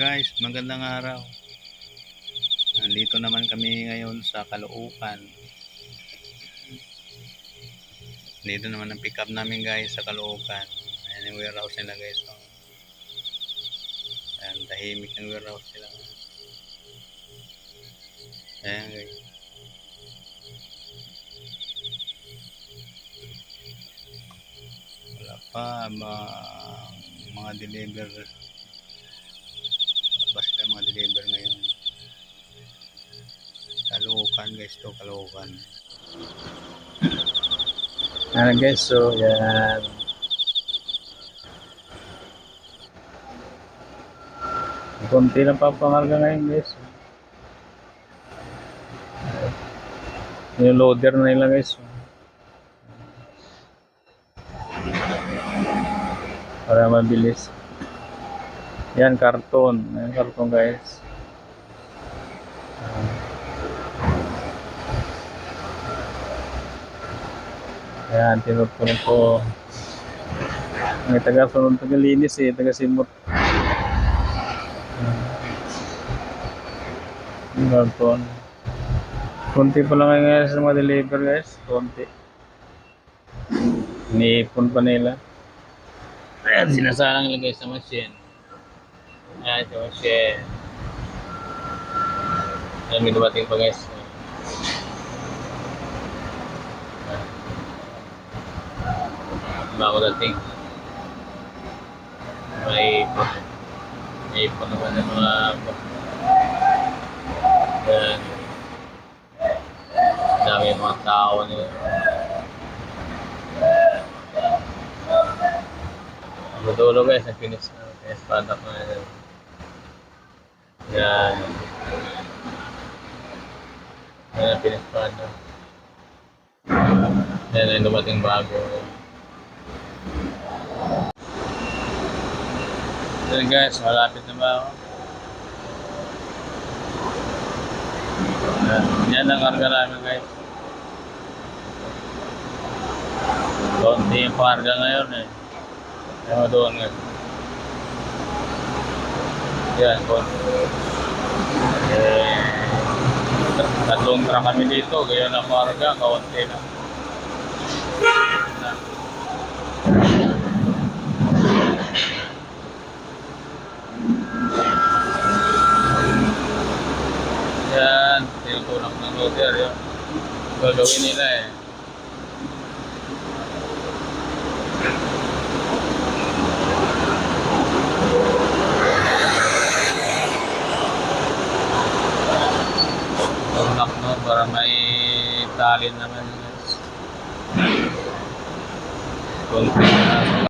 Guys, magandang araw. Nandito naman kami ngayon sa Caloocan. Dito naman ang pick up namin guys sa Caloocan. Ayan yung warehouse nila guys. Oh. Ayan, tahimik yung warehouse nila. Ayan guys. Wala pa ba mga deliver ba sila mga deliver ngayon Caloocan guys to Caloocan Ayan guys, so yan. Kunti lang pa pangarga ngayon guys. Yung loader na nila guys. Para mabilis. Yan, karton. Ayan, karton guys. Ayan, tinutunan ko. May taga-sunod, taga-linis eh, taga-simot. Karton. Kunti pa lang ngayon sa mga deliver guys. Kunti. Iniipon pa nila. Ayan, sinasalang lagay sa machine. Ayan, sa machine. Ayan, may dumating pa guys. Bago dating. May ipon. May ipon naman ng mga Ayan. Dami yung mga tao nila. Dulo guys, ang finish na. Finish product na yun. Yan. Yan ang finish product. Yan ang dumating bago. Yan guys, malapit na ba ako? Yan, yan ang karga namin guys. Konti yung karga ngayon eh. Ewan doon guys. Yan, konti. Eh, tatlong truck kami dito, kaya na na. Yan, ng. Gagawin nila eh. Tali naman. Konti na